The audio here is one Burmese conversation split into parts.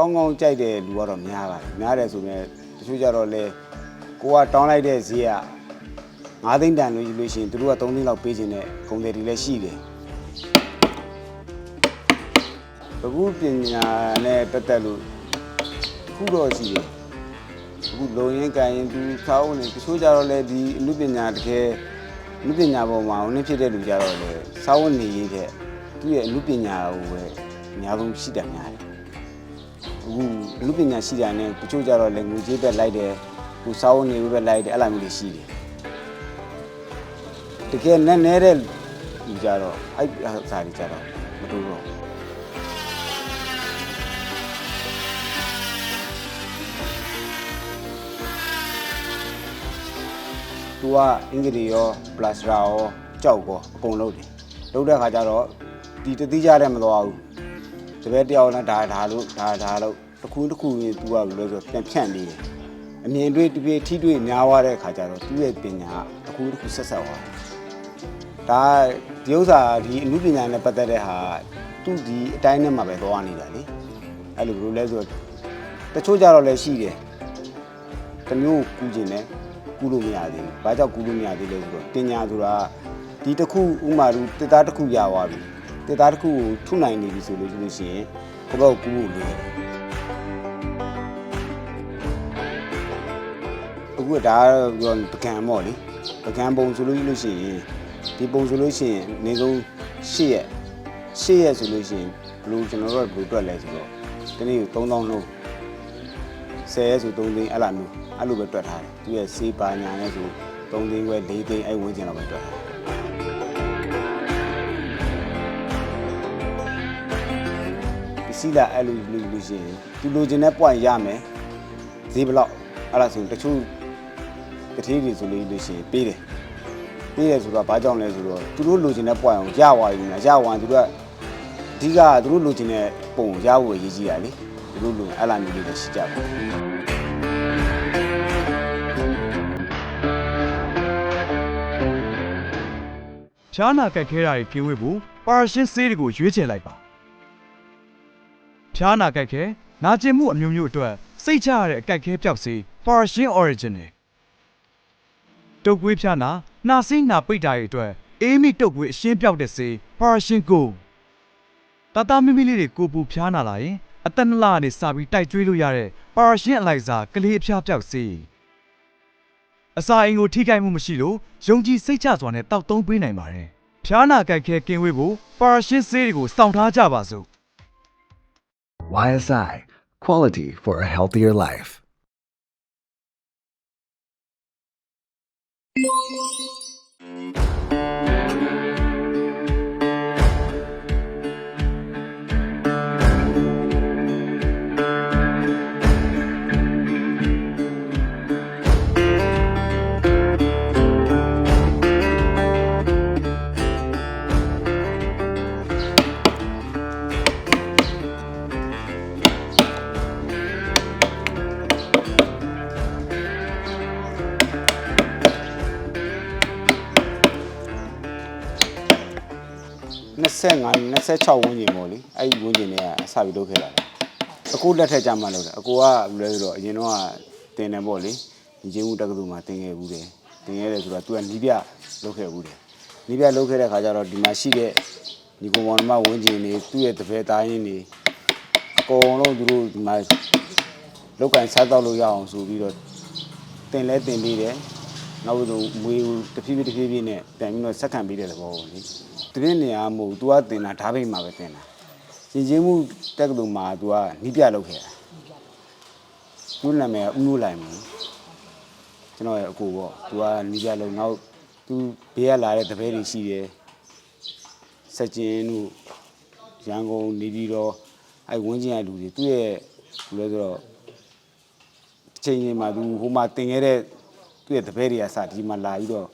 ကောင်းကောင်းကြိုက်တဲ့လူကတော့များပါတယ်များတယ်ဆိုရင်တချို့ကြတော့လေကိုကတောင်းလိုက်တဲ့ဈေးက9သိန်းတန်လို့ယူလို့ရှိရင်သူတို့က3သိန်းလောက်ပေးခြင်းနဲ့ကုန်တယ်တွေလည်းရှိတယ်အခုပညာနဲ့တက်တက်လို့တစ်ခုတော့ရှိတယ်အခုလုံရင်ကန်ရင်သူသာဝန်နေတချို့ကြတော့လေဒီအမှုပညာတကယ်အမှုပညာပေါ်မှာဝင်ဖြစ်တဲ့လူကြတော့လေသာဝန်နေရေးတဲ့သူ့ရဲ့အမှုပညာကိုပဲအများဆုံးရှိတယ်များတယ် အခုလူပညာရှိတာနဲ့တချို့ကြတော့လည်းငွေကြေးပဲလိုက်တယ်ခုစာအုပ်နေပဲလိုက်တယ်အဲ့လိုမျိုးတွေရှိတယ်တကယ်နဲ့နဲ့တဲ့လူကြတော့အဲ့အစားတွေကြတော့မတူတော့ဘူးသူကအင်္ဂလိပ်ရောပလတ်စတာရောကြောက်ကောအကုန်လုံးတယ်လုပ်တဲ့ခါကျတော့ဒီတတိကြတဲ့မသွားဘူး တပည့်တယောက်နဲ့ဒါဒါလို့ဒါဒါလို့တစ်ခုတစ်ခုရင် तू ကဘယ်လိုဆိုပြန်ဖြန့်နေတယ်အမြင်တွေ့တပြေထိတွေ့များသွားတဲ့အခါကျတော့သူ့ရဲ့ပညာကတစ်ခုတစ်ခုဆက်ဆက်သွားတယ်ဒါဒီဥစ္စာဒီအမှုပညာနဲ့ပတ်သက်တဲ့ဟာသူ့ဒီအတိုင်းနဲ့မှပဲသွားနေတာလေအဲ့လိုဘယ်လိုလဲဆိုတော့တချို့ကြတော့လည်းရှိတယ်တစ်မျိုးကူးခြင်းနဲ့ကူးလို့မရသေးဘူးဘာကြောင့်ကူးလို့မရသေးလဲဆိုတော့ပညာဆိုတာဒီတစ်ခုဥမာလူတစ်သားတစ်ခုရသွားပြီ တစ်သားတစ်ခုကိုထုနိုင်နေပြီဆိုလို့ရှိရင်ကိုယ့်ဘက်ကိုကူးဖို့လိုတယ်အခုကဒါကတော့ပကံပေါ့လေပကံပုံဆိုလို့လို့ရှိရင်ဒီပုံဆိုလို့ရှိရင်နေဆုံး၈ရက်၈ရက်ဆိုလို့ရှိရင်ဘယ်လိုကျွန်တော်တို့ကဘယ်လိုတွက်လဲဆိုတော့ဒီနေ့ကို3000လုံး10ရက်ဆို3သိန်းအဲ့လိုမျိုးအဲ့လိုပဲတွက်ထားတယ်သူရဲ့စေးပါညာနဲ့ဆို3သိန်းဝဲ4သိန်းအဲ့ဝန်းကျင်တော့ပဲတွက်ထားတယ် စ္စည်းလာအဲ့လိုလို့လို့ရှိရင်သူလိုချင်တဲ့ point ရမယ်ဈေးဘယ်လောက်အဲ့ဒါဆိုရင်တချို့တတိတွေဆိုလို့လို့ရှိရင်ပေးတယ်ပေးတယ်ဆိုတော့ဘာကြောင့်လဲဆိုတော့သူတို့လိုချင်တဲ့ point ကိုရသွားပြီလားရသွားရင်သူတို့ကအဓိကသူတို့လိုချင်တဲ့ပုံကိုရဖို့ရည်ကြီးတာလေသူတို့လိုအဲ့လိုမျိုးလေးတွေရှိကြတယ်ဖျားနာကက်ခဲတာတွေကင်းဝေးဖို့ပါရရှင်းဆေးတွေကိုရွေးချယ်လိုက်ပါ ဖျားနာကက်ခဲနာကျင်မှုအမျိုးမျိုးအတွက်စိတ်ချရတဲ့အကက်ခဲပြောက်ဆေးပါရရှင်း original တုပ်ကွေးဖျားနာနှာစိမ့်နာပိတ်တာတွေအတွက်အေးမိတုပ်ကွေးအရှင်းပြောက်တဲ့ဆေးပါရရှင်းကိုတတမီမီလေးတွေကိုပူဖျားနာလာရင်အသက်နှစ်လကနေစပြီးတိုက်ကျွေးလို့ရတဲ့ပါရရှင်းအလိုက်စာကလေးအဖျားပြောက်ဆေးအစာအိမ်ကိုထိခိုက်မှုမရှိလို့ယုံကြည်စိတ်ချစွာနဲ့တောက်သုံးပေးနိုင်ပါတယ်။ဖျားနာကြိုက်ခဲကင်းဝေးဖို့ပါရရှင်းဆေးတွေကိုစောင့်ထားကြပါစို့ YSI Quality for a Healthier Life.25 26ဝန်းကျင်ပေါ့လေအဲ့ဒီဝန်းကျင်တွေကအစပြီးလုပ်ခဲ့တာလေအခုလက်ထက်ကြမှာလုပ်တယ်အကိုကဘယ်လိုလဲဆိုတော့အရင်တော့ကတင်တယ်ပေါ့လေဒီချင်းမှုတက္ကသိုလ်မှာတင်ခဲ့ဘူးတယ်တင်ခဲ့တယ်ဆိုတော့ तू ကနီးပြလုပ်ခဲ့ဘူးတယ်နီးပြလုပ်ခဲ့တဲ့ခါကျတော့ဒီမှာရှိတဲ့ညီကောင်မောင်နှမဝန်းကျင်တွေသူ့ရဲ့တပည့်သားရင်းတွေအကုန်လုံးသူတို့ဒီမှာလောက်ကန်စားတော့လို့ရအောင်ဆိုပြီးတော့တင်လဲတင်ပြီးတယ်နောက်ဆုံးမွေးတဖြည်းဖြည်းတဖြည်းဖြည်းနဲ့ပြန်ပြီးတော့စက္ကန့်ပေးတဲ့သဘောပေါ့လေ တပြင်းနေရာမဟုတ် तू ကတင်တာဓာတ်ပိတ်မှာပဲတင်တာရှင်ချင်းမှုတက်ကလို့မှာ तू ကနီးပြလုပ်ခဲ့တာသူ့နာမည်ကဦးနိုးလိုက်မလို့ကျွန်တော်ရဲ့အကိုပေါ့ तू ကနီးပြလုပ်နောက် तू ဘေးကလာတဲ့တပည့်တွေရှိတယ်စက်ကျင်းတို့ရန်ကုန်နေပြီးတော့အဲဝင်းကျင်ရလူတွေသူ့ရဲ့ဘယ်လိုလဲဆိုတော့ တစ်ချိန်ချိန်မှာသူဟိုမှာတင်ခဲ့တဲ့သူ့ရဲ့တပည့်တွေကစဒီမှာလာပြီးတော့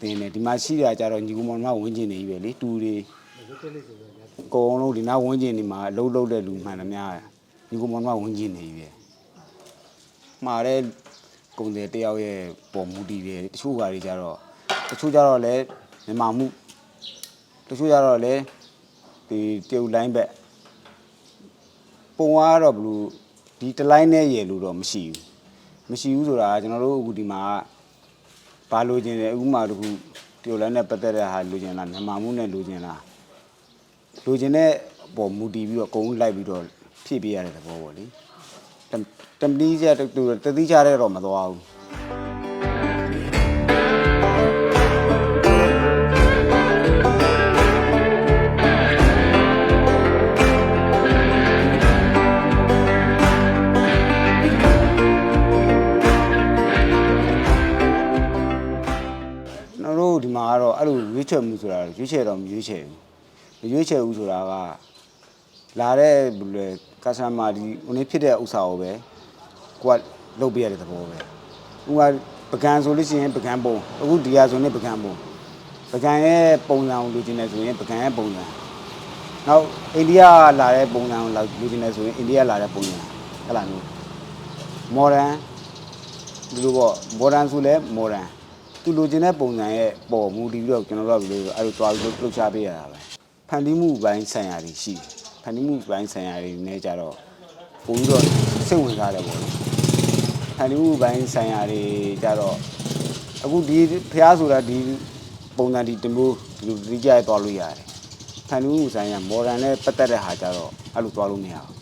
တင်တယ်ဒီမှာရှိတာကြတော့ညီကောင်မောင်မဝင်းကျင်နေပြီပဲလေတူတွေအကုန်လုံးဒီနားဝင်းကျင်နေမှာအလုံးလုံးတဲ့လူမှန်တယ်များညီကောင်မောင်မဝင်းကျင်နေပြီပဲမှာတဲ့ကုံတယ်တယောက်ရဲ့ပုံမူတည်တယ်တချို့ဟာတွေကြတော့တချို့ကြတော့လည်းမြန်မာမှုတချို့ကြတော့လည်းဒီတရုတ်လိုင်းဘက်ပုံကတော့ဘယ်လိုဒီတစ်လိုင်းနဲ့ရယ်လို့တော့မရှိဘူးမရှိဘူးဆိုတာကကျွန်တော်တို့အခုဒီမှာ ဘာလိုချင်တယ်ဥပမာတစ်ခုဒီလိုလည်းနဲ့ပတ်သက်တဲ့ဟာလိုချင်လားမြန်မာမှုနဲ့လိုချင်လားလိုချင်တဲ့ပေါ်မူတည်ပြီးတော့အကုန်လုံးလိုက်ပြီးတော့ဖြည့်ပေးရတဲ့သဘောပေါ့လေတမ်တမ်ပလီကျတူတတိချတဲ့တော့မသွားဘူး ချယ်မှုဆိုတာရွေးချယ်တော့မရွေးချယ်ဘူးမရွေးချယ်ဘူးဆိုတာကလာတဲ့ဘယ်လိုလဲကစတမာဒီဟိုနေ့ဖြစ်တဲ့ဥစ္စာကိုပဲကိုကလုပ်ပေးရတဲ့သဘောပဲဥပမာပကံဆိုလို့ရှိရင်ပကံပုံအခုဒီဟာဆိုရင်ပကံပုံပကံရဲ့ပုံစံကိုလိုချင်တယ်ဆိုရင်ပကံရဲ့ပုံစံနောက်အိန္ဒိယလာတဲ့ပုံစံကိုလိုချင်တယ်ဆိုရင်အိန္ဒိယလာတဲ့ပုံစံအဲ့လိုမျိုး modern ဒီလိုပေါ့ modern ဆိုလဲ modern သူလိုချင်တဲ့ပုံစံရဲ့ပေါ်မူတည်ပြီးတော့ကျွန်တော်တို့ကဘယ်လိုအဲ့လိုတွားပြီးလှုပ်ရှားပေးရတာပဲဖန်တီးမှုပိုင်းဆိုင်ရာတွေရှိတယ်ဖန်တီးမှုပိုင်းဆိုင်ရာတွေနဲ့ကြတော့ပို့ပြီးတော့စိတ်ဝင်စားတယ်ပေါ့လေဖန်တီးမှုပိုင်းဆိုင်ရာတွေကြတော့အခုဒီဖះဆိုတာဒီပုံစံဒီတမျိုးဒီလိုဒီကြရသွားလို့ရတယ်ဖန်တီးမှုဆိုင်ရာ modern နဲ့ပတ်သက်တဲ့ဟာကြတော့အဲ့လိုသွားလို့မရဘူး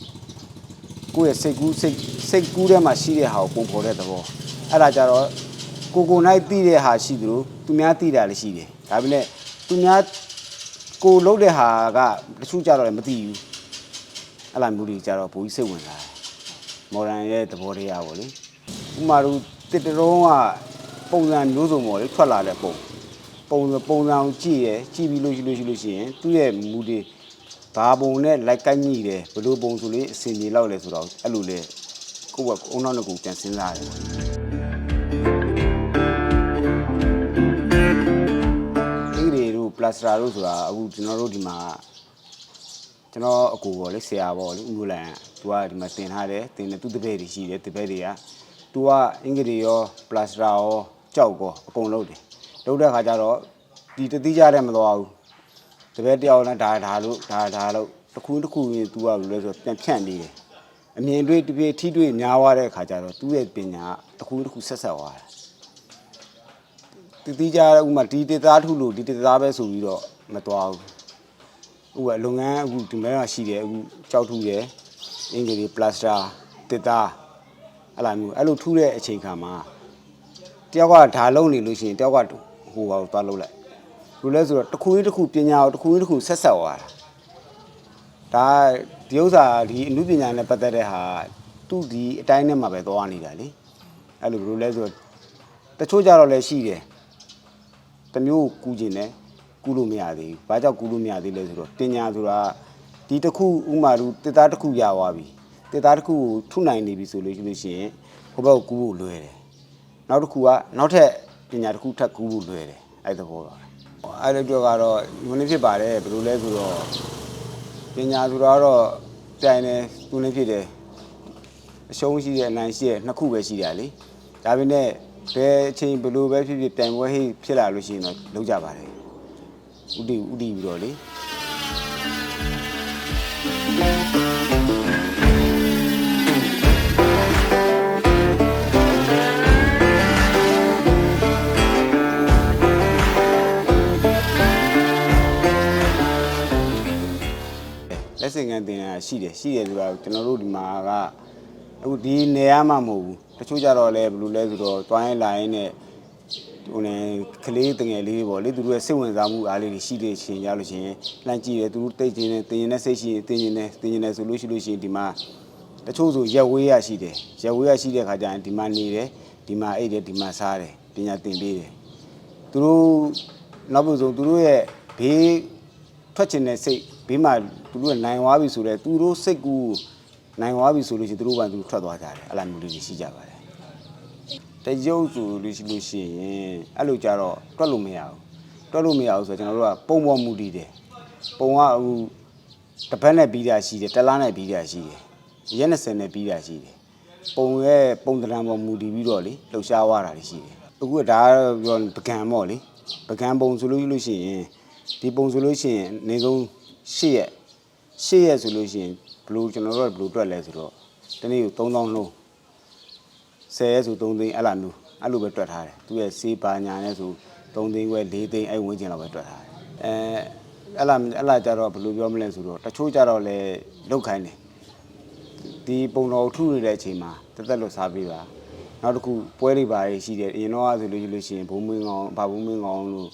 ကိုယ့်ရဲ့စိတ်ကူးစိတ်စိတ်ကူးထဲမှာရှိတဲ့ဟာကိုပုံဖော်တဲ့သဘောအဲ့ဒါကြတော့ ကိုကိုနိုင်သိတဲ့ဟာရှိသလိုသူများသိတာလည်းရှိတယ်ဒါပေမဲ့သူများကိုလှုပ်တဲ့ဟာကတချို့ကြတော့လည်းမသိဘူးအဲ့လိုမျိုးတွေကြတော့ဘိုးကြီးစိတ်ဝင်လာတယ်မော်ဒန်ရဲ့သဘောတရားပေါ့လေဥမာတို့တစ်တရုံးကပုံစံမျိုးစုံပေါ့လေထွက်လာတဲ့ပုံပုံစံပုံစံကိုကြည့်ရယ်ကြည့်ပြီးလို့ရှိလို့ရှိလို့ရှိရင်သူ့ရဲ့မူတွေဘာပုံနဲ့လိုက်ကန့်ညိတယ်ဘယ်လိုပုံဆိုလေးအစင်ကြီးလောက်လဲဆိုတော့အဲ့လိုလေကိုယ့်ကအုံနောက်တစ်ခုပြန်စဉ်းစားရတယ် ပလတ်စတာတို့ဆိုတာအခုကျွန်တော်တို့ဒီမှာကျွန်တော်အကူပေါ့လေဆရာပေါ့လေဦးမျိုးလိုင်ကသူကဒီမှာတင်ထားတယ်တင်တယ်သူတပည့်တွေရှိတယ်တပည့်တွေကသူကအင်္ဂလိပ်ရောပလတ်စတာရောကြောက်ကောအကုန်လုပ်တယ်လုပ်တဲ့ခါကျတော့ဒီတတိကြတဲ့မသွားဘူးတပည့်တယောက်နဲ့ဒါဒါလို့ဒါဒါလို့တစ်ခုတစ်ခုရင် तू ကဘယ်လိုလဲဆိုတော့ပြန်ဖြန့်နေတယ်အမြင်တွေ့တပြေထိတွေ့များသွားတဲ့အခါကျတော့သူ့ရဲ့ပညာကတစ်ခုတစ်ခုဆက်ဆက်သွားတယ် တတိကြဥမာဒီတေသားထုလို့ဒီတေသားပဲဆိုပြီးတော့မသွားဘူးဥပမာလုပ်ငန်းအခုဒီမဲ့ကရှိတယ်အခုကြောက်ထုတယ်အင်္ဂလိပ်ပလတ်စတာတေသားအဲ့လိုမျိုးအဲ့လိုထုတဲ့အချိန်ခါမှာတယောက်ကဒါလုံးနေလို့ရှိရင်တယောက်ကဟိုပါကိုသွားလုံးလိုက်ဘယ်လိုလဲဆိုတော့တစ်ခုကြီးတစ်ခုပညာကိုတစ်ခုကြီးတစ်ခုဆက်ဆက်သွားတာဒါဒီဥစ္စာဒီအမှုပညာနဲ့ပတ်သက်တဲ့ဟာသူ့ဒီအတိုင်းနဲ့မှာပဲသွားနေတာလေအဲ့လိုဘယ်လိုလဲဆိုတော့တချို့ကြတော့လည်းရှိတယ် တစ်မျိုးကူးကျင်တယ်ကူးလို့မရသေးဘူးဘာကြောင့်ကူးလို့မရသေးလဲဆိုတော့ပညာဆိုတာဒီတစ်ခုဥမာလူတစ်သားတစ်ခုရသွားပြီတစ်သားတစ်ခုကိုထုနိုင်နေပြီဆိုလို့ရှိလို့ရှိရင်ဟိုဘက်ကိုကူးဖို့လွယ်တယ်နောက်တစ်ခုကနောက်ထပ်ပညာတစ်ခုထပ်ကူးဖို့လွယ်တယ်အဲ့ဒီသဘောပါပဲအဲ့ဒီတော့ကတော့ယူနေဖြစ်ပါတယ်ဘယ်လိုလဲဆိုတော့ပညာဆိုတော့တော့ပြိုင်နေသူနေဖြစ်တယ်အရှုံးရှိတဲ့အနိုင်ရှိတဲ့နှစ်ခုပဲရှိတယ်လေဒါပေမဲ့ ဘယ်အချိန်ဘယ်လိုပဲဖြစ်ဖြစ်ပြိုင်ပွဲဟိဖြစ်လာလို့ရှိရင်တော့လုံးကြပါတယ်ဥတီဥတီပြီးတော့လေလက်စင်ကန်တင်တာရှိတယ်ရှိတယ်ဆိုတော့ကျွန်တော်တို့ဒီမှာကအခုဒီနေရာမှမဟုတ်ဘူးတ ချို့ကြတော့လဲဘယ်လိုလဲဆိုတော့တွိုင်းလိုင်းနဲ့ဟိုနေကလေးတငယ်လေးတွေပေါ့လေသူတို့ရဲ့စိတ်ဝင်စားမှုအားလေးတွေရှိတဲ့ချင်းရလို့ရှိရင်လှမ်းကြည့်တယ်သူတို့တိတ်ချင်းနဲ့တင်ရင်နဲ့စိတ်ရှိရင်တင်ရင်နဲ့တင်ရင်နဲ့ဆိုလို့ရှိလို့ရှိရင်ဒီမှာတချို့ဆိုရက်ဝေးရရှိတယ်ရက်ဝေးရရှိတဲ့ခါကျရင်ဒီမှာနေတယ်ဒီမှာအိတ်တယ်ဒီမှာစားတယ်ပညာသင်ပေးတယ်သူတို့နောက်ပုံဆုံးသူတို့ရဲ့ဘေးထွက်ချင်တဲ့စိတ်ဘေးမှာသူတို့ကနိုင်သွားပြီဆိုတော့သူတို့စိတ်ကူနိုင်သွားပြီဆိုလို့ရှိရင်သူတို့ဘာသူတို့ထွက်သွားကြတယ်အဲ့လိုမျိုးလေးတွေရှိကြပါတယ် တရုပ်ဆိုလို့ရှိလို့ရှိရင်အဲ့လိုကြတော့တွက်လို့မရဘူးတွက်လို့မရဘူးဆိုတော့ကျွန်တော်တို့ကပုံပေါ်မူတည်တယ်ပုံကအခုတစ်ပတ်နဲ့ပြီးတာရှိတယ်တစ်လားနဲ့ပြီးတာရှိတယ်ရက်20နဲ့ပြီးတာရှိတယ်ပုံရဲ့ပုံသဏ္ဍာန်ပေါ်မူတည်ပြီးတော့လေလှုပ်ရှားသွားတာတွေရှိတယ်အခုကဒါကတော့ပြောပကံပေါ့လေပကံပုံဆိုလို့ရှိလို့ရှိရင်ဒီပုံဆိုလို့ရှိရင်အနည်းဆုံး၈ရက်ရှေ့ရက်ဆိုလို့ရှိရင်ဘယ်လိုကျွန်တော်တို့ကဘယ်လိုတွက်လဲဆိုတော့တနေ့ကို3000လုံး 10ရက်ဆို3သိန်းအဲ့လိုမျိုးအဲ့လိုပဲတွက်ထားတယ်သူရဲ့စေးပါညာနဲ့ဆို3သိန်းခွဲ4သိန်းအဲ့ဝန်းကျင်လောက်ပဲတွက်ထားတယ်အဲအဲ့လာအဲ့လာကြတော့ဘယ်လိုပြောမလဲဆိုတော့တချို့ကြတော့လဲလောက်ခိုင်းတယ်ဒီပုံတော်ထုနေတဲ့အချိန်မှာတက်တက်လို့စားပေးပါနောက်တစ်ခုပွဲတွေပါရှိတယ်အရင်တော့ဆိုလို့ရှိလို့ရှိရင်ဘုံမင်းကောင်ဘာဘုံမင်းကောင်လို့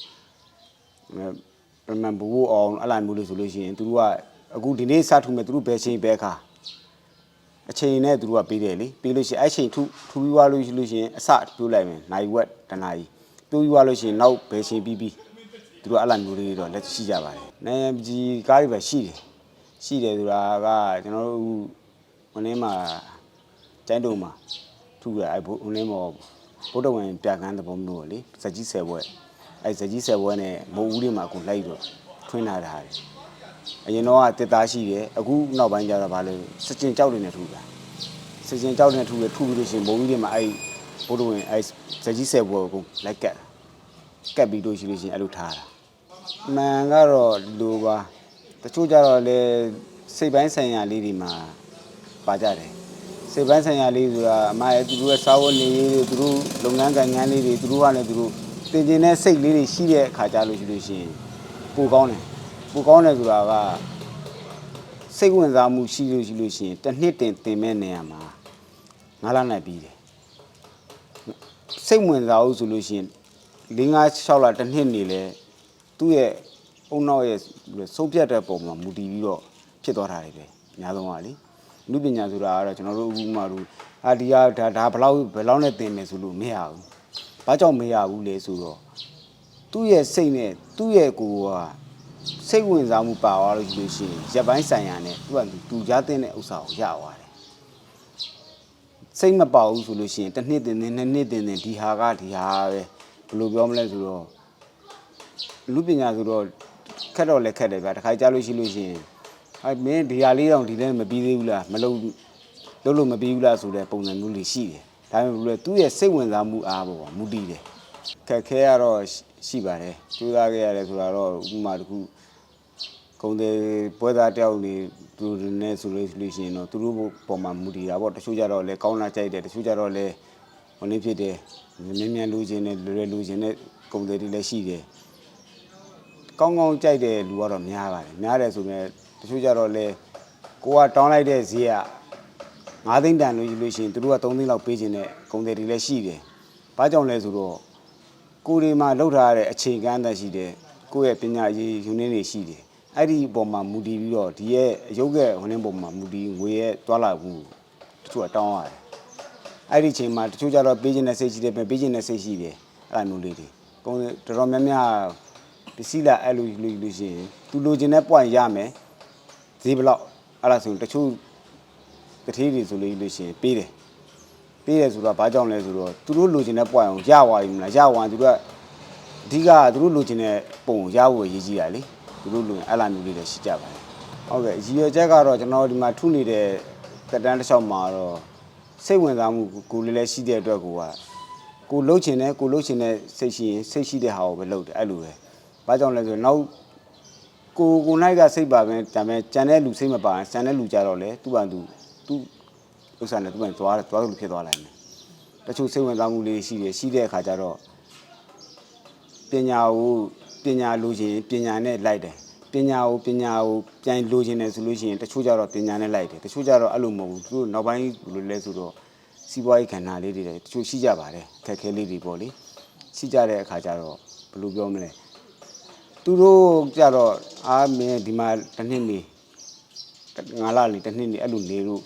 ပမန်ဘူအောင်အလိုက်မျိုးလို့ဆိုလို့ရှိရင်သူတို့ကအခုဒီနေ့စထုမယ်သူတို့ဘယ်ချိန်ဘယ်အခါ အချိန်နဲ့သူတို့ကပေးတယ်လေပေးလို့ရှိရင်အဲ့ချိန်ထုထူပြီးွားလို့ရှိလို့ရှိရင်အစပြိုးလိုက်မယ်နိုင်ဝက်တနာကြီးပြိုးပြီးွားလို့ရှိရင်နောက်ဘယ်ချိန်ပြီးပြီးသူတို့အလိုက်မျိုးလေးတွေတော့လက်ရှိကြပါတယ်နိုင်ကြီးကားတွေပဲရှိတယ်ရှိတယ်ဆိုတာကကျွန်တော်တို့ဟိုနေ့မှာကျိုင်းတုံမှာထုရအဲ့ဘိုးဟိုနေ့မှာဗုဒ္ဓဝင်ပြကန်းသဘောမျိုးပေါ့လေဇက်ကြီးဆယ်ဘွဲအဲ့ဇက်ကြီးဆယ်ဘွဲနဲ့မိုးဦးလေးမှာအခုလိုက်တော့ထွင်းလာတာတယ် အရင်တော့ကတစ်သားရှိတယ်အခုနောက်ပိုင်းကျတော့ဗာလဲစကြင်ကြောက်တွေနဲ့ထုတာစကြင်ကြောက်တွေနဲ့ထုရထုပြီးလို့ရှိရင်မိုးဦးလေးမှာအဲ့ဗုဒ္ဓဝင်အဲ့ဇက်ကြီးဆယ်ဘွဲကိုလိုက်ကတ်ကတ်ပြီးလို့ရှိလို့ရှိရင်အဲ့လိုထားတာမှန်ကတော့ဒီလိုပါတချို့ကြတော့လေစိတ်ပိုင်းဆိုင်ရာလေးတွေမှာပါကြတယ်စိတ်ပိုင်းဆိုင်ရာလေးဆိုတာအမရဲ့သူတို့ရဲ့စာဝတ်နေရေးတွေသူတို့လုပ်ငန်းကံငန်းလေးတွေသူတို့ကလည်းသူတို့တင်ကျင်တဲ့စိတ်လေးတွေရှိတဲ့အခါကြလို့ရှိလို့ရှိရင်ပိုကောင်းတယ် ပိုကောင်းတယ်ဆိုတာကစိတ်ဝင်စားမှုရှိလို့ရှိလို့ရှိရင်တစ်နှစ်တင်တင်မဲ့နေရာမှာငါးလနဲ့ပြီးတယ်စိတ်ဝင်စားဘူးဆိုလို့ရှိရင်၄၅6လတစ်နှစ်နေလဲသူ့ရဲ့အုံနောက်ရဲ့ဆုံးဖြတ်တဲ့ပုံမှာမူတည်ပြီးတော့ဖြစ်သွားတာတွေပဲအများဆုံးကလေလူပညာဆိုတာကတော့ကျွန်တော်တို့အခုမှတို့အာဒီကဒါဒါဘယ်လောက်ဘယ်လောက်နဲ့သင်မယ်ဆိုလို့မရဘူး။ဘာကြောင့်မရဘူးလဲဆိုတော့သူ့ရဲ့စိတ်နဲ့သူ့ရဲ့ကိုယ်က စိတ်ဝင်စားမှုပါသွားလို့ရှိလို့ရှိရင်ရပ်ပိုင်းဆိုင်ရာနဲ့သူကသူကြားတဲ့ဥစ္စာကိုရသွားတယ်။စိတ်မပေါဘူးဆိုလို့ရှိရင်တစ်နှစ်တင်တင်နှစ်နှစ်တင်တင်ဒီဟာကဒီဟာပဲဘယ်လိုပြောမလဲဆိုတော့လူပညာဆိုတော့ခက်တော့လည်းခက်တယ်ဗျာတစ်ခါကြားလို့ရှိလို့ရှိရင်အဲမင်းဒီဟာလေးတောင်ဒီလည်းမပြီးသေးဘူးလားမလုံလုံးလို့မပြီးဘူးလားဆိုတဲ့ပုံစံမျိုးလေးရှိတယ်ဒါပေမဲ့ဘယ်လိုလဲသူ့ရဲ့စိတ်ဝင်စားမှုအားပေါ်မှာမူတည်တယ်ခက်ခဲရတော့ရှိပါတယ်ကြိုးစားခဲ့ရတယ်ဆိုတာတော့ဥပမာတစ်ခု ကုံတဲ့ပွဲသားတယောက်နေသူတို့နဲ့ဆိုလို့ရှိလို့ရှိရင်တော့သူတို့ပုံမှာမူတည်တာပေါ့တချို့ကြတော့လဲကောင်းလာကြိုက်တယ်တချို့ကြတော့လဲဟိုနေ့ဖြစ်တယ်မြင်းမြန်လူချင်းနဲ့လွယ်လွယ်လူချင်းနဲ့ကုံတဲ့တွေလည်းရှိတယ်ကောင်းကောင်းကြိုက်တဲ့လူကတော့များပါတယ်များတယ်ဆိုရင်တချို့ကြတော့လေကိုကတောင်းလိုက်တဲ့ဈေးက9သိန်းတန်လို့ယူလို့ရှိရင်သူတို့က3သိန်းလောက်ပေးခြင်းနဲ့ကုန်တယ်တွေလည်းရှိတယ်။ဘာကြောင့်လဲဆိုတော့ကိုယ်ဒီမှာလောက်ထားရတဲ့အခြေခံအသက်ရှိတယ်ကိုယ့်ရဲ့ပညာရေးယူနည်းတွေရှိတယ် အဲ့ဒီအပေါ်မှာမူတည်ပြီးတော့ဒီရဲ့အယုတ်ကဟိုနေ့ပုံမှာမူတည်ငွေရဲ့တွာလာမှုတချို့ကတောင်းရတယ်အဲ့ဒီအချိန်မှာတချို့ကြတော့ပေးခြင်းနဲ့စိတ်ရှိတယ်ပဲပေးခြင်းနဲ့စိတ်ရှိတယ်အဲ့လိုမျိုးလေးတွေကုန်တယ်တော်တော်များများပစ္စည်းလာအဲ့လိုလူလူရှိရင်သူလိုချင်တဲ့ point ရမယ်ဈေးဘလောက်အဲ့ဒါဆိုရင်တချို့တတိတွေဆိုလို့လို့ရှိရင်ပေးတယ်ပေးတယ်ဆိုတော့ဘာကြောင့်လဲဆိုတော့သူတို့လိုချင်တဲ့ point ကိုရသွားပြီမလားရသွားရင်သူတို့ကအဓိကသူတို့လိုချင်တဲ့ပုံကိုရဖို့ရည်ကြီးတာလေသူ တို့လိုရင်အဲ့လိုမျိုးလေးတွေရှိကြပါတယ်ဟုတ်ကဲ့ရည်ရွယ်ချက်ကတော့ကျွန်တော်ဒီမှာထုနေတဲ့တက်တန်းတစ်လျှောက်မှာတော့စိတ်ဝင်စားမှုကိုလေးလေးရှိတဲ့အတွက်ကိုကကိုလှုပ်ချင်တယ်ကိုလှုပ်ချင်တဲ့စိတ်ရှိရင်စိတ်ရှိတဲ့ဟာကိုပဲလှုပ်တယ်အဲ့လိုပဲဘာကြောင့်လဲဆိုတော့နောက်ကိုကိုနိုင်ကစိတ်ပါပဲဒါပေမဲ့ကြံတဲ့လူစိတ်မပါရင်ကြံတဲ့လူကြတော့လေသူ့ဘာသူသူ့ဥစ္စာနဲ့သူ့ဘာသွားသွားလို့ဖြစ်သွားလိုက်မယ်တချို့စိတ်ဝင်စားမှုလေးရှိတယ်ရှိတဲ့အခါကျတော့ပညာကို ပညာလိုချင်ပညာနဲ့လိုက်တယ်ပညာကိုပညာကိုပြန်လိုချင်တယ်ဆိုလို့ရှိရင်တချို့ကြတော့ပညာနဲ့လိုက်တယ်တချို့ကြတော့အဲ့လိုမဟုတ်ဘူးသူတို့နောက်ပိုင်းဘယ်လိုလဲဆိုတော့စီးပွားရေးခန္ဓာလေးတွေတချို့ရှိကြပါတယ်ခက်ခဲလေးတွေပေါ့လေရှိကြတဲ့အခါကျတော့ဘယ်လိုပြောမလဲသူတို့ကြတော့အာမင်းဒီမှာတစ်နှစ်နေငါလာနေတစ်နှစ်နေအဲ့လိုနေလို့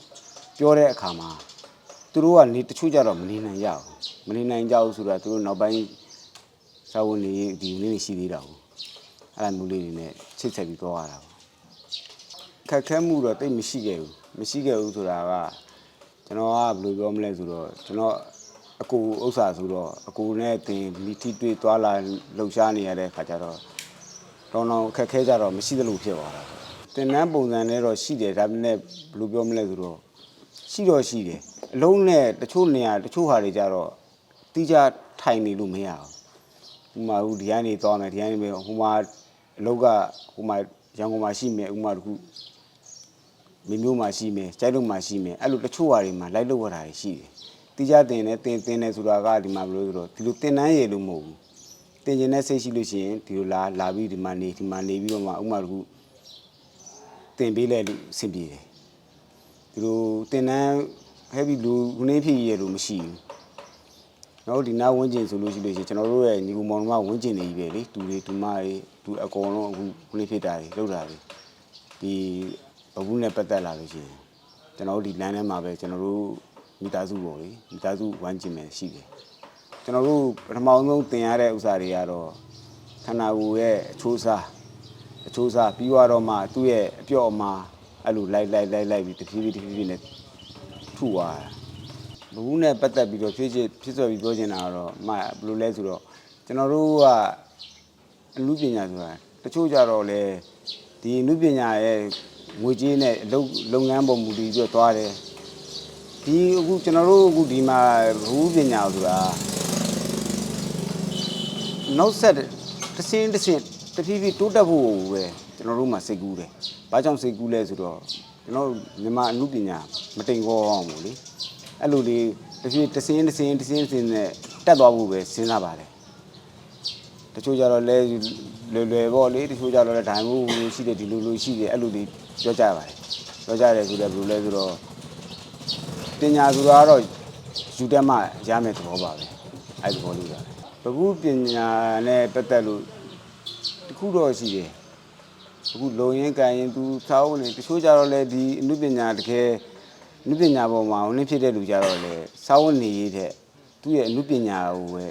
ပြောတဲ့အခါမှာသူတို့ကနေတချို့ကြတော့မနေနိုင်ကြဘူးမနေနိုင်ကြဘူးဆိုတော့သူတို့နောက်ပိုင်း စာဝန်နေဒီလေးတွေရှိသေးတာကိုအဲ့လိုမျိုးလေးတွေနဲ့ချစ်ဆက်ပြီးတော့ရတာပေါ့ခက်ခဲမှုတော့တိတ်မရှိခဲ့ဘူးမရှိခဲ့ဘူးဆိုတာကကျွန်တော်ကဘယ်လိုပြောမလဲဆိုတော့ကျွန်တော်အကူဥစ္စာဆိုတော့အကူနဲ့တင်မီတီတွေ့သွားလာလှုပ်ရှားနေရတဲ့ခါကျတော့တော့တော့အခက်ခဲကြတော့မရှိသလိုဖြစ်သွားတာပေါ့တင်နန်းပုံစံနဲ့တော့ရှိတယ်ဒါပေမဲ့ဘယ်လိုပြောမလဲဆိုတော့ရှိတော့ရှိတယ်အလုံးနဲ့တချို့နေရာတချို့ဟာတွေကြတော့တိကျထိုင်နေလို့မရဘူး ဥပမာဟိုဒီကနေသွားမယ်ဒီကနေပဲဟိုမှာအလောက်ကဟိုမှာရန်ကုန်မှာရှိမယ်ဥပမာတခုမိမျိုးမှရှိမယ်ကြိုက်လို့မှရှိမယ်အဲ့လိုတချို့ဟာတွေမှာလိုက်လို့ရတာတွေရှိတယ်တိကျတင်တယ်တင်တင်တယ်ဆိုတာကဒီမှာဘယ်လိုဆိုတော့ဒီလိုတင်တန်းရည်လို့မဟုတ်ဘူးတင်ကျင်တဲ့စိတ်ရှိလို့ရှိရင်ဒီလိုလာလာပြီးဒီမှာနေဒီမှာနေပြီးတော့မှဥမာတခုတင်ပေးလိုက်လို့အဆင်ပြေတယ်ဒီလိုတင်တန်းဟဲ့ပြီးလူခုနေဖြစ်ရလို့မရှိဘူး နော်ဒီနာဝင်းကျင်ဆိုလို့ရှိလို့ရှိရင်ကျွန်တော်တို့ရဲ့ညီကူမောင်နှမဝင်းကျင်နေပြီပဲလေတူတွေတူမတွေတူအကောင်လုံးအခုခုလေးဖြစ်တာတွေလောက်တာတွေဒီဘဘူးနဲ့ပတ်သက်လာလို့ရှိရင်ကျွန်တော်တို့ဒီလမ်းထဲမှာပဲကျွန်တော်တို့မိသားစုပေါ့လေမိသားစုဝမ်းကျင်မယ်ရှိတယ်ကျွန်တော်တို့ပထမဆုံးသင်ရတဲ့ဥစ္စာတွေကတော့ခန္ဓာကိုယ်ရဲ့အချိုးအစားအချိုးအစားပြီးတော့မှသူ့ရဲ့အပြော့အမာအဲ့လိုလိုက်လိုက်လိုက်လိုက်ပြီးတဖြည်းဖြည်းတဖြည်းဖြည်းနဲ့ထုသွားတာ ဘဘူးနဲ့ပတ်သက်ပြီးတော့ဖြစ်ဖြစ်ဖြစ်စော်ပြီးပြောချင်တာကတော့အမဘယ်လိုလဲဆိုတော့ကျွန်တော်တို့ကအမှုပညာဆိုတာတချို့ကြတော့လေဒီအမှုပညာရဲ့ငွေကြေးနဲ့အလုပ်လုပ်ငန်းပေါ်မူတည်ပြီးတော့သွားတယ်ဒီအခုကျွန်တော်တို့အခုဒီမှာဘဘူးပညာဆိုတာနောက်ဆက်တစ်စင်းတစ်စင်းတဖြည်းဖြည်းတိုးတက်ဖို့ပဲကျွန်တော်တို့မှာစိတ်ကူးတယ်။ဘာကြောင့်စိတ်ကူးလဲဆိုတော့ကျွန်တော်တို့မြန်မာအမှုပညာမတိမ်ခေါအောင်ဘူးလေ။ အဲ့လိုလေးတစ်ဖြည်းတစ်စင်းတစ်စင်းတစ်စင်းတစ်စင်းနဲ့တက်သွားဖို့ပဲစဉ်းစားပါတယ်တချို့ကြတော့လဲလွယ်လွယ်ပေါ့လေတချို့ကြတော့လဲဒိုင်မို့လို့ရှိတယ်ဒီလိုလိုရှိတယ်အဲ့လိုလေးပြောကြပါတယ်ပြောကြတယ်ဆိုတော့ဘယ်လိုလဲဆိုတော့တင်ညာဆိုတာကတော့ယူတက်မှရမယ်သဘောပါပဲအဲ့ဒီသဘောလေးပါဘခုပညာနဲ့ပတ်သက်လို့တခုတော့ရှိတယ်အခုလုံရင်ကန်ရင်သူစောင်းနေတချို့ကြတော့လဲဒီအမှုပညာတကယ် အနုပညာပေါ်မှာဝင်ဖြစ်တဲ့လူကြတော့လေစာဝတ်နေရေးတဲ့သူ့ရဲ့အနုပညာကိုပဲ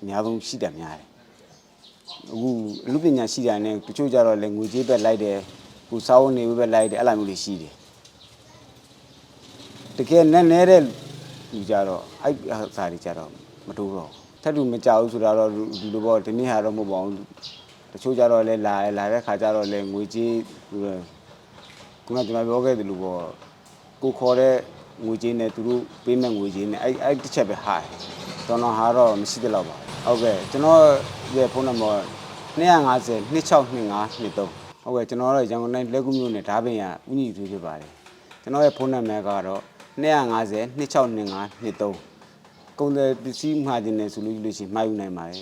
အများဆုံးရှိတယ်များတယ်အခုအနုပညာရှိတာနဲ့တချို့ကြတော့လေငွေကြေးပဲလိုက်တယ်ခုစာဝတ်နေရေးပဲလိုက်တယ်အဲ့လိုမျိုးတွေရှိတယ်တကယ်နဲ့နဲတဲ့လူကြတော့အဲ့အစားတွေကြတော့မတိုးတော့ဘူးထက်လူမကြောက်ဘူးဆိုတာတော့ဒီလိုပေါ့ဒီနေ့ဟာတော့မဟုတ်ပါဘူးတချို့ကြတော့လေလာလာတဲ့ခါကြတော့လေငွေကြေးခုနကကျွန်တော်ပြောခဲ့သလိုပေါ့ ကိုခေါ်တဲ့ငွေကြေးနဲ့သူတို့ပေးမဲ့ငွေကြေးနဲ့အဲ့အဲ့တစ်ချက်ပဲဟာတယ်ကျွန်တော်ဟာတော့မရှိသလောက်ပါဟုတ်ကဲ့ကျွန်တော်ရဲ့ဖုန်းနံပါတ်250 2625 23ဟုတ်ကဲ့ကျွန်တော်တော့ရန်ကုန်တိုင်းလက်ကူးမြို့နယ်ဓာပင်ရဥညီသွေးဖြစ်ပါတယ်ကျွန်တော်ရဲ့ဖုန်းနံပါတ်ကတော့250 2625 23ကုန်တယ်ပစ္စည်းမှားခြင်းနဲ့ဆိုလို့ရှိလို့ရှိရင်မှားယူနိုင်ပါတယ်